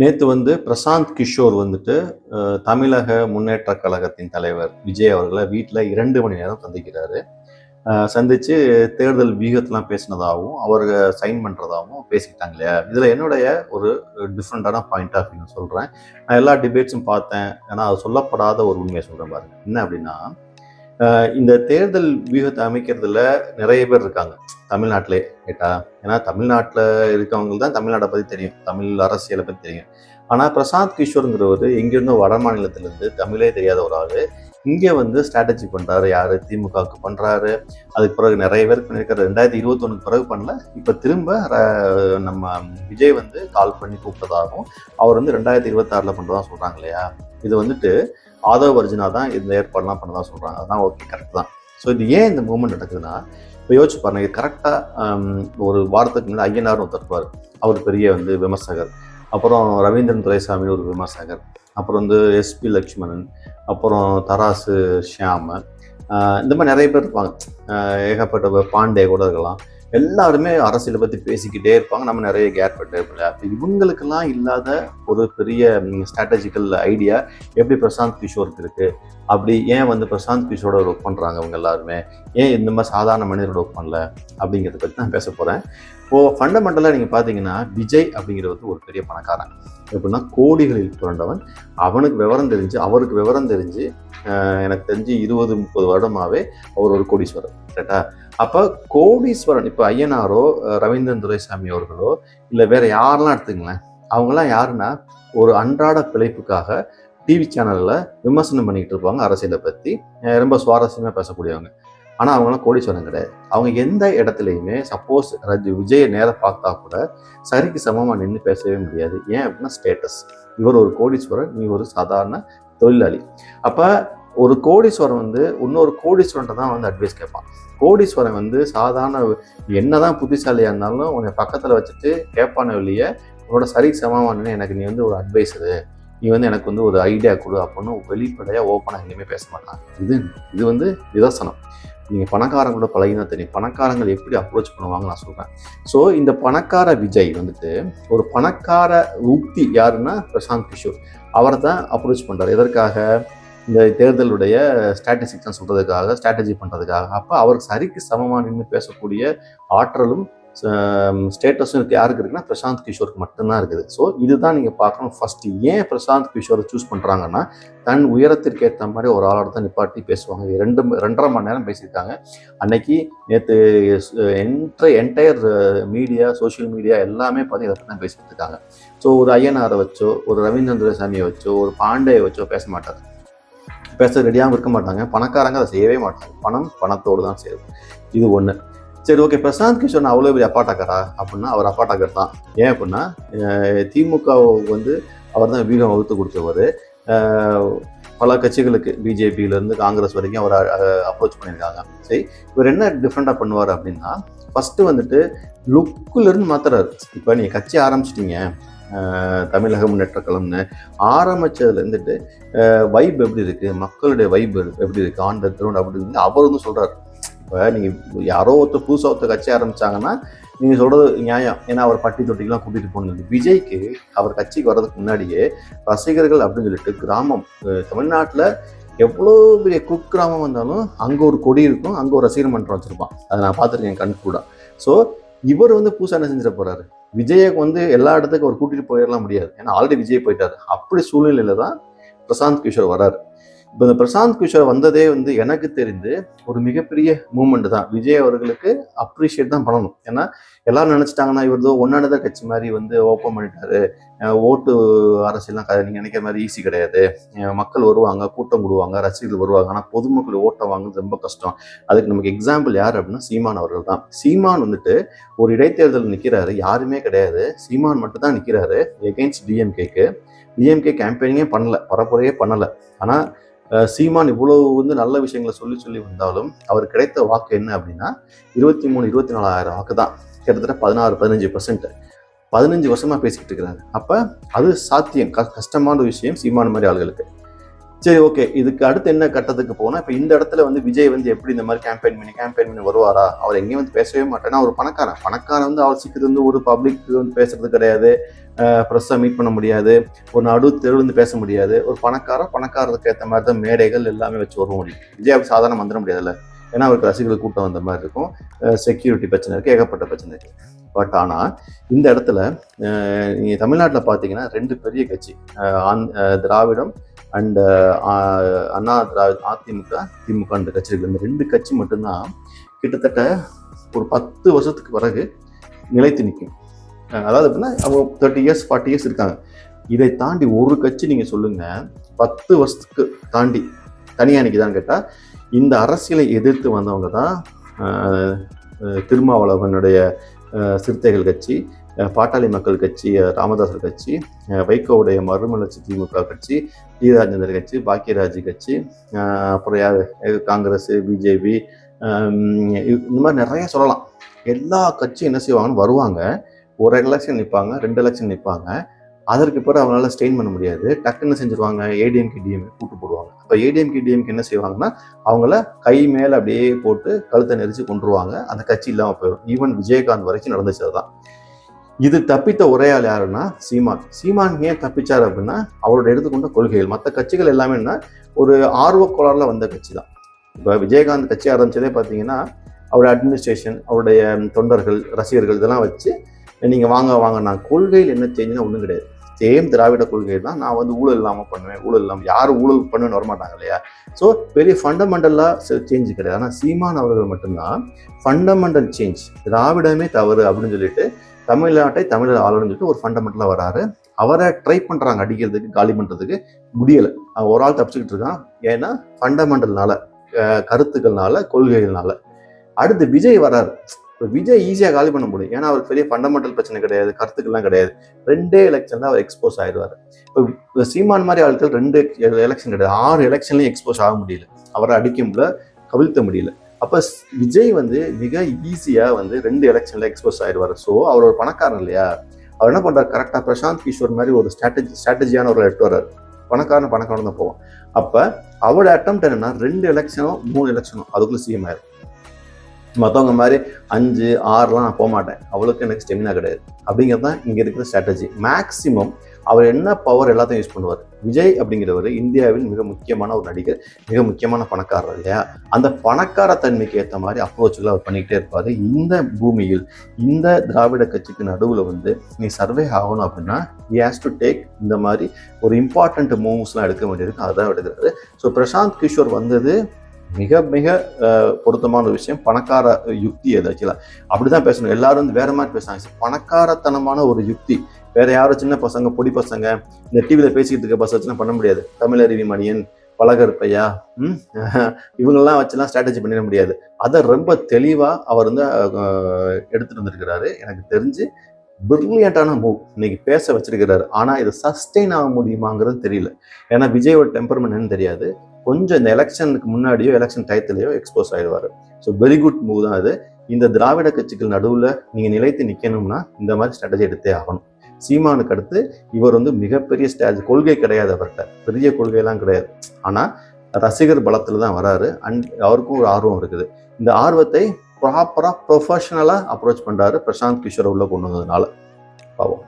நேற்று வந்து பிரசாந்த் கிஷோர் வந்துட்டு தமிழக முன்னேற்ற கழகத்தின் தலைவர் விஜய் அவர்களை வீட்டில் இரண்டு மணி நேரம் சந்திக்கிறாரு. சந்தித்து சந்திச்சு தேர்தல் வியூகத்தெலாம் பேசினதாகவும் அவருக்கு சைன் பண்ணுறதாகவும் பேசிக்கிட்டாங்க இல்லையா? இதில் என்னுடைய ஒரு டிஃப்ரெண்ட்டான பாயிண்ட் ஆஃப் வியூ சொல்கிறேன் நான் எல்லா டிபேட்ஸும் பார்த்தேன். ஏன்னா அது சொல்லப்படாத ஒரு உண்மையை சொல்கிறேன் பாருங்க. என்ன அப்படின்னா இந்த தேர்தல் வியூகத்தை அமைக்கிறதுல நிறைய பேர் இருக்காங்க. தமிழ்நாட்டிலே கேட்டா? ஏன்னா தமிழ்நாட்டில் இருக்கவங்க தான் தமிழ்நாட்டை பற்றி தெரியும். தமிழ் அரசியலை பற்றி தெரியும். ஆனால் பிரசாந்த் கிஷோருங்கிறவர் எங்கேருந்தோ வட மாநிலத்திலேருந்து தமிழே தெரியாத ஒரு ஆள். இங்கே வந்து ஸ்ட்ராட்டஜி பண்ணுறாரு யார்? திமுகவுக்கு பண்ணுறாரு அதுக்கு பிறகு நிறைய பேர் பண்ணியிருக்காரு. ரெண்டாயிரத்தி இருபத்தொன்னுக்கு பிறகு பண்ணல. இப்போ திரும்ப ர- நம்ம விஜய் வந்து கால் பண்ணி கூப்பிட்டதாகவும் அவர் வந்து ரெண்டாயிரத்தி இருபத்தாறில் பண்ணுறதா சொல்கிறாங்க இல்லையா? இது வந்துட்டு ஆதவ வர்ஜினா தான் இந்த ஏற்பாடுலாம் பண்ணதான் சொல்கிறாங்க அதுதான் ஓகே கரெக்ட் தான். ஸோ இது ஏன் இந்த மூமெண்ட் நடக்குதுன்னா இப்போ யோசிச்சு பாருங்க இது கரெக்டாக ஒரு வாரத்துக்கு முன்னாடி ஐயனார் ஒருத்தர் இருப்பார். அவர் பெரிய வந்து விமர்சகர். அப்புறம் ரவீந்திரன் துரைசாமி ஒரு விமர்சகர். அப்புறம் வந்து எஸ்பி லக்ஷ்மணன். அப்புறம் தராசு ஷியாம இந்த மாதிரி நிறைய பேர் இருப்பாங்க. ஏகப்பட்ட பாண்டே கூட இருக்கலாம். எல்லாருமே அரசியலை பற்றி பேசிக்கிட்டே இருப்பாங்க. நம்ம நிறைய கேர் பண்ணிட்டே அப்போ இவங்களுக்கெல்லாம் இல்லாத ஒரு பெரிய ஸ்ட்ராட்டஜிக்கல் ஐடியா எப்படி பிரசாந்த் கிஷோருக்கு இருக்கு? அப்படி ஏன் வந்து பிரசாந்த் கிஷோரோட ஒர்க் பண்ணுறாங்க அவங்க எல்லாருமே? ஏன் இந்த மாதிரி சாதாரண மனிதரோட ஒர்க் பண்ணல? அப்படிங்கிறத பற்றி நான் பேச போகிறேன் இப்போ ஃபண்டமெண்டலாக நீங்கள் பார்த்தீங்கன்னா விஜய் அப்படிங்கிறது வந்து ஒரு பெரிய பணக்காரன். எப்படின்னா கோடிகளில் புரண்டவன். அவனுக்கு விவரம் தெரிஞ்சு அவருக்கு விவரம் தெரிஞ்சு எனக்கு தெரிஞ்சு இருபது முப்பது வருடமாவே அவர் ஒரு கோடீஸ்வரர். கரெக்டா அப்போ கோடீஸ்வரன் இப்போ ஐயனாரோ ரவீந்திரன் துரைசாமி அவர்களோ இல்லை வேற யாரெல்லாம் எடுத்துங்களேன் அவங்கெல்லாம் யாருன்னா ஒரு அன்றாட பிழைப்புக்காக டிவி சேனலில் விமர்சனம் பண்ணிக்கிட்டு இருப்பாங்க அரசியலை பற்றி ரொம்ப சுவாரஸ்யமாக பேசக்கூடியவங்க. ஆனால் அவங்களாம் கோடீஸ்வரன் கிடையாது. அவங்க எந்த இடத்துலையுமே சப்போஸ் விஜயை நேரம் பார்த்தா கூட சரிக்கு சமமாக நின்று பேசவே முடியாது. ஏன் அப்படின்னா ஸ்டேட்டஸ் இவர் ஒரு கோடீஸ்வரன் நீ ஒரு சாதாரண தொழிலாளி. அப்போ ஒரு கோடீஸ்வரன் வந்து இன்னொரு கோடீஸ்வரன்ட்ட தான் வந்து அட்வைஸ் கேட்பான். கோடீஸ்வரன் வந்து சாதாரண என்னதான் புத்திசாலியாக இருந்தாலும் உன்னை பக்கத்தில் வச்சுட்டு கேட்பான வெளியே உன்னோட சரி சமமான எனக்கு நீ வந்து ஒரு அட்வைஸ் இது நீ வந்து எனக்கு வந்து ஒரு ஐடியா கொடு அப்படின்னு வெளிப்படையாக ஓப்பனாக எங்கேயுமே பேச மாட்டான். இது இது வந்து நிதர்சனம். நீங்கள் பணக்காரங்களோட பழகினா தெரியும். பணக்காரங்கள் எப்படி அப்ரோச் பண்ணுவாங்க நான் சொல்கிறேன் ஸோ இந்த பணக்கார விஜய் வந்துட்டு ஒரு பணக்கார உக்தி யாருன்னா பிரசாந்த் கிஷோர். அவரை தான் அப்ரோச் பண்ணுறாரு எதற்காக? இந்த தேர்தலுடைய ஸ்ட்ராட்டஜிக்ஸ் சொல்கிறதுக்காக ஸ்ட்ராட்டஜி பண்ணுறதுக்காக அப்போ அவருக்கு சரிக்கு சமமாக நின்று பேசக்கூடிய ஆற்றலும் ஸ்டேட்டஸும் இருக்கு. யாருக்கு இருக்குன்னா பிரசாந்த் கிஷோருக்கு மட்டும்தான் இருக்குது. ஸோ இதுதான் நீங்கள் பார்க்கணும். ஃபர்ஸ்ட் ஏன் பிரசாந்த் கிஷோரை சூஸ் பண்ணுறாங்கன்னா தன் உயரத்திற்கு ஏற்ற மாதிரி ஒரு ஆளோட தான் நிப்பாட்டி பேசுவாங்க. ரெண்டு ரெண்டரை மணி நேரம் பேசியிருக்காங்க. அன்னைக்கு நேற்று என்ட்ர என்டையர் மீடியா சோஷியல் மீடியா எல்லாமே பார்த்து இதை பற்றி தான் பேசிட்டு இருக்காங்க. ஸோ ஒரு ஐயனாரை வச்சோ ஒரு ரவீந்திரன் துரைசாமியை வச்சோ ஒரு பாண்டேயை வச்சோ பேச மாட்டாங்க பேச ரெடியாகவும் இருக்க மாட்டாங்க. பணக்காரங்க அதை செய்யவே மாட்டாங்க. பணம் பணத்தோடு தான் சேரும். இது ஒன்று சரி ஓகே பிரசாந்த் கிஷோர் அவ்வளோ பெரிய அப்பாட்டாக்காரா அப்படின்னா அவர் அப்பாட்டாக்கர் தான். ஏன் அப்படின்னா திமுக வந்து அவர் தான் வீகம் வகுத்து கொடுத்தவர். பல கட்சிகளுக்கு பிஜேபியிலேருந்து காங்கிரஸ் வரைக்கும் அவர் அப்ரோச் பண்ணியிருக்காங்க. சரி இவர் என்ன டிஃப்ரெண்ட்டாக பண்ணுவார் அப்படின்னா ஃபஸ்ட்டு வந்துட்டு லுக்கிலிருந்து மாத்துறாரு. இப்போ நீங்கள் கட்சி ஆரம்பிச்சிட்டிங்க. தமிழக முன்னேற்ற கழகம்னு ஆரம்பித்ததுல இருந்துட்டு வைப் எப்படி இருக்குது மக்களுடைய வைப் எப்படி இருக்குது ஆண்ட த அப்படின்னு அவர் வந்து சொல்கிறார் இப்போ நீங்கள் யாரோ ஒருத்தர் புதுசாக ஒருத்தர் கட்சி ஆரம்பிச்சாங்கன்னா நீங்கள் சொல்கிறது நியாயம். ஏன்னா அவர் பட்டி தொட்டிக்கெல்லாம் கூட்டிகிட்டு போகணும் விஜய்க்கு அவர் கட்சிக்கு வர்றதுக்கு முன்னாடியே ரசிகர்கள் அப்படின்னு சொல்லிட்டு கிராமம் தமிழ்நாட்டில் எவ்வளோ பெரிய குக்கிராமம் வந்தாலும் அங்கே ஒரு கொடி இருக்கும் அங்கே ஒரு ரசிகர் மன்றம் வச்சுருப்பான். அதை நான் பார்த்துருக்கேன் கண் கூட. ஸோ இவர் வந்து புதுசாக என்ன செஞ்சிட போகிறாரு விஜயை வந்து எல்லா இடத்துக்கும் அவர் கூட்டிகிட்டு போயிடலாம் முடியாது. ஏன்னா ஆல்ரெடி விஜய் போயிட்டார். அப்படி சூழ்நிலையில தான் பிரசாந்த் கிஷோர் வராரு. இப்போ இந்த பிரசாந்த் கிஷோர் வந்ததே வந்து எனக்கு தெரிந்து ஒரு மிகப்பெரிய மூமெண்ட் தான். விஜய் அவர்களுக்கு அப்ரிஷியேட் தான் பண்ணணும். ஏன்னா எல்லாரும் நினைச்சிட்டாங்கன்னா இவர் ஏதோ ஒன்னானதான் கட்சி மாதிரி வந்து ஓப்பன் பண்ணிட்டாரு. ஓட்டு அரசியல்லாம் க- நினைக்கிற மாதிரி ஈஸி கிடையாது. மக்கள் வருவாங்க கூட்டம் கூடுவாங்க ரசிகர்கள் வருவாங்க. ஆனால் பொதுமக்கள் ஓட்டம் வாங்குறது ரொம்ப கஷ்டம். அதுக்கு நமக்கு எக்ஸாம்பிள் யார் அப்படின்னா சீமான் அவர்கள் தான். சீமான் வந்துட்டு ஒரு இடைத்தேர்தல் நிற்கிறாரு யாருமே கிடையாது. சீமான் மட்டும் தான் நிற்கிறாரு எகெயின்ஸ்ட் டிஎம்கேக்கு டிஎம்கே கேம்பெயினிங்கே பண்ணல. பரப்புரையே பண்ணலை. ஆனால் சீமான் இவ்வளவு வந்து நல்ல விஷயங்களை சொல்லி சொல்லி வந்தாலும் அவர் கிடைத்த வாக்கு என்ன அப்படின்னா இருபத்தி மூணு இருபத்தி நாலாயிரம் வாக்கு தான். கிட்டத்தட்ட பதினாறு பதினஞ்சு பர்சன்ட் பதினஞ்சு வருஷமா பேசிக்கிட்டு இருக்கிறாங்க. அப்ப அது சாத்தியம். க- கஷ்டமான விஷயம் சீமான மாதிரி ஆளுகளுக்கு. சரி ஓகே. இதுக்கு அடுத்து என்ன கட்டத்துக்கு போனால் இப்போ இந்த இடத்துல வந்து விஜய் வந்து எப்படி இந்த மாதிரி கேம்பெயின் பண்ணி கேம்பெயின் பண்ணி வருவாரா? அவர் எங்கேயும் வந்து பேசவே மாட்டேன்னா அவர் பணக்காரன். பணக்காரன் வந்து அவர் சீக்கிரம் வந்து ஒரு பப்ளிக் வந்து பேசுறது கிடையாது. ப்ரெஸ்ஸாக மீட் பண்ண முடியாது. ஒரு நடு தெருவில் வந்து பேச முடியாது. ஒரு பணக்காரன் பணக்காரருக்கு ஏற்ற மாதிரி தான் மேடைகள் எல்லாமே வச்சு வர முடியும் விஜய் அப்படி சாதாரண வந்துட முடியாதுல்ல. ஏன்னா அவருக்கு ரசிகர்கள் கூட்டம் வந்த மாதிரி இருக்கும். செக்யூரிட்டி பிரச்சனை இருக்குது ஏகப்பட்ட பிரச்சனை இருக்குது பட் ஆனால் இந்த இடத்துல நீங்கள் தமிழ்நாட்டில் பார்த்தீங்கன்னா ரெண்டு பெரிய கட்சி ஆந்- திராவிடம் அண்டு அண்ணா திராவிட அதிமுக திமுக அந்த கட்சி இருக்குது இந்த ரெண்டு கட்சி மட்டும்தான் கிட்டத்தட்ட ஒரு பத்து வருஷத்துக்கு பிறகு நிலைத்து நிற்கும். அதாவது எப்படின்னா அவங்க தேர்ட்டி இயர்ஸ் ஃபார்ட்டி இயர்ஸ் இருக்காங்க. இதை தாண்டி ஒரு கட்சி நீங்கள் சொல்லுங்கள் பத்து வருஷத்துக்கு தாண்டி தனியாக நிற்கிதான்னு கேட்டால் இந்த அரசியலை எதிர்த்து வந்தவங்க தான் திருமாவளவனுடைய சிறுத்தைகள் கட்சி பாட்டாளி மக்கள் கட்சி ராமதாசர் கட்சி வைகோவுடைய மறுமலர்ச்சி திமுக கட்சி டி ராஜேந்தர் கட்சி பாக்கியராஜ் கட்சி அப்புறம் யார் காங்கிரஸ் பிஜேபி இந்த மாதிரி நிறைய சொல்லலாம். எல்லா கட்சியும் என்ன செய்வாங்கன்னு வருவாங்க. ஒரு எலெக்ஷன் நிற்பாங்க ரெண்டு எலெக்ஷன் நிற்பாங்க அதற்கு பிறகு அவங்களால ஸ்டெயின் பண்ண முடியாது. டக்குன்னு செஞ்சுருவாங்க ஏடிஎம்கே டிஎம்கே கூட்டு போடுவாங்க. இப்போ ஏடிஎம்கே டிஎம்கே என்ன செய்வாங்கன்னா அவங்கள கை மேலே அப்படியே போட்டு கழுத்தை நெரிச்சு கொண்டுருவாங்க அந்த கட்சி இல்லாமல் போயிடும். ஈவன் விஜயகாந்த் வரைக்கும் நடந்துச்சு அதுதான். இது தப்பித்த ஒரே ஆள் யாருன்னா சீமான். சீமான் ஏன் தப்பிச்சார் அப்படின்னா அவரோட எடுத்துக்கொண்ட கொள்கைகள். மற்ற கட்சிகள் எல்லாமே என்ன ஒரு ஆர்வ கோளாறில் வந்த கட்சி தான். இப்போ விஜயகாந்த் கட்சி ஆரம்பித்ததே பார்த்தீங்கன்னா அவருடைய அட்மினிஸ்ட்ரேஷன் அவருடைய தொண்டர்கள் ரசிகர்கள் இதெல்லாம் வச்சு நீங்கள் வாங்க வாங்க நான் கொள்கையில் என்ன சேஞ்சுன்னா ஒன்றும் கிடையாது. சேம் திராவிட கொள்கை தான் நான் வந்து ஊழல் இல்லாமல் பண்ணுவேன் ஊழல் இல்லாமல் யார் ஊழல் பண்ணுவேன்னு வரமாட்டாங்க இல்லையா? ஸோ பெரிய ஃபண்டமெண்டலாக சேஞ்ச் கிடையாது. ஆனால் சீமான் அவர்கள் மட்டும்தான் ஃபண்டமெண்டல் சேஞ்ச் திராவிடமே தவறு அப்படின்னு சொல்லிட்டு தமிழ்நாட்டை தமிழர் ஆளணும்னு சொல்லிட்டு ஒரு ஃபண்டமெண்டலாக வராரு. அவரை ட்ரை பண்ணுறாங்க அடிக்கிறதுக்கு காலி பண்ணுறதுக்கு முடியலை. அவன் ஒரு ஆள் தப்பிச்சுக்கிட்டு இருக்கான். ஏன்னா ஃபண்டமெண்டல்னால கருத்துக்கள்னால கொள்கைகள்னால. அடுத்து விஜய் வராரு. விஜய் ஈஸியாக காலி பண்ண முடியும். ஏன்னா அவருக்கு பெரிய ஃபண்டமெண்டல் பிரச்சனை கிடையாது கருத்துக்கள்லாம் கிடையாது. ரெண்டே எலெக்ஷன் தான் அவர் எக்ஸ்போஸ் ஆயிடுவார். இப்போ சீமான் மாதிரி ஆட்கள் ரெண்டு எலெக்ஷன் கிடையாது. ஆறு எலெக்ஷன்லையும் எக்ஸ்போஸ் ஆக முடியல. அவரை அடிக்க முடியல கவிழ்த்த முடியல. அப்போ விஜய் வந்து மிக ஈஸியாக வந்து ரெண்டு எலெக்ஷனில் எக்ஸ்போஸ் ஆயிடுவார். ஸோ அவர் ஒரு பணக்காரன் இல்லையா? அவர் என்ன பண்ணுறாரு கரெக்டாக பிரசாந்த் கிஷோர் மாதிரி ஒரு ஸ்ட்ராட்டஜி ஸ்ட்ராட்டஜியான ஒரு எட்டு வர்றாரு. பணக்காரன் பணக்காரன் தான் போவோம் அப்போ அவரோட அட்டம் என்னன்னா ரெண்டு எலெக்ஷனும் மூணு எலெக்ஷனும் அதுக்குள்ளே சிஎம் ஆயிரும். மற்றவங்க மாதிரி அஞ்சு ஆறுலாம் நான் போக மாட்டேன் அவ்வளோக்கு எனக்கு ஸ்டெமினா கிடையாது. அப்படிங்கிறது தான் இங்கே இருக்கிற ஸ்ட்ராட்டஜி மேக்ஸிமம் அவர் என்ன பவர் எல்லாத்தையும் யூஸ் பண்ணுவார்? விஜய் அப்படிங்கிறவர் இந்தியாவில் மிக முக்கியமான ஒரு நடிகர் மிக முக்கியமான பணக்காரர் இல்லையா? அந்த பணக்கார தன்மைக்கு ஏற்ற மாதிரி அப்ரோச்சுகளை அவர் பண்ணிக்கிட்டே இருப்பார். இந்த பூமியில் இந்த திராவிட கட்சிக்கு நடுவில் வந்து நீ சர்வே ஆகணும் அப்படின்னா he has டு டேக் இந்த மாதிரி ஒரு இம்பார்ட்டண்ட் மூவ்ஸ்லாம் எடுக்க வேண்டியிருக்கு. அதான் எடுக்கிறாரு. ஸோ பிரசாந்த் கிஷோர் வந்தது மிக மிக பொருத்தமான ஒரு விஷயம். பணக்கார யுக்தி அது ஆக்சுவலாக அப்படிதான் பேசணும். எல்லாரும் வந்து வேற மாதிரி பேசுறாங்க. பணக்காரத்தனமான ஒரு யுக்தி. வேற யாரும் சின்ன பசங்க பொடி பசங்க இந்த டிவியில் பேசிக்கிட்டு இருக்க பஸ் வச்சுலாம் பண்ண முடியாது. தமிழருவி மணியன் பலகருப்பையா ம் இவங்கெல்லாம் வச்சுலாம் ஸ்ட்ராட்டஜி பண்ணிட முடியாது. அதை ரொம்ப தெளிவாக அவர் வந்து எடுத்துட்டு வந்திருக்கிறாரு. எனக்கு தெரிஞ்சு பிரில்லியண்டான மூவ் இன்னைக்கு பேச வச்சிருக்கிறாரு. ஆனால் இது சஸ்டெயின் ஆக முடியுமாங்கிறது தெரியல. ஏன்னா விஜயோட டெம்பர்மெண்ட் என்னன்னு தெரியாது. கொஞ்சம் இந்த எலெக்ஷனுக்கு முன்னாடியோ எலெக்ஷன் டயத்துலையோ எக்ஸ்போஸ் ஆயிடுவார். ஸோ வெரி குட் மூவ் தான் அது. இந்த திராவிட கட்சிகள் நடுவில் நீங்கள் நிலைத்து நிற்கணும்னா இந்த மாதிரி ஸ்ட்ராட்டஜி எடுத்தே ஆகணும். சீமானுக்கு அடுத்து இவர் வந்து மிகப்பெரிய ஸ்டாஜ் கொள்கை கிடையாது அவர்கிட்ட. பெரிய கொள்கையெல்லாம் கிடையாது. ஆனால் ரசிகர் பலத்தில் தான் வராரு. அண்ட் அவருக்கும் ஒரு ஆர்வம் இருக்குது. இந்த ஆர்வத்தை ப்ராப்பராக ப்ரொஃபஷனலாக அப்ரோச் பண்ணுறாரு பிரசாந்த் கிஷோர் உள்ள கொண்டு வந்ததுனால. பாவம்.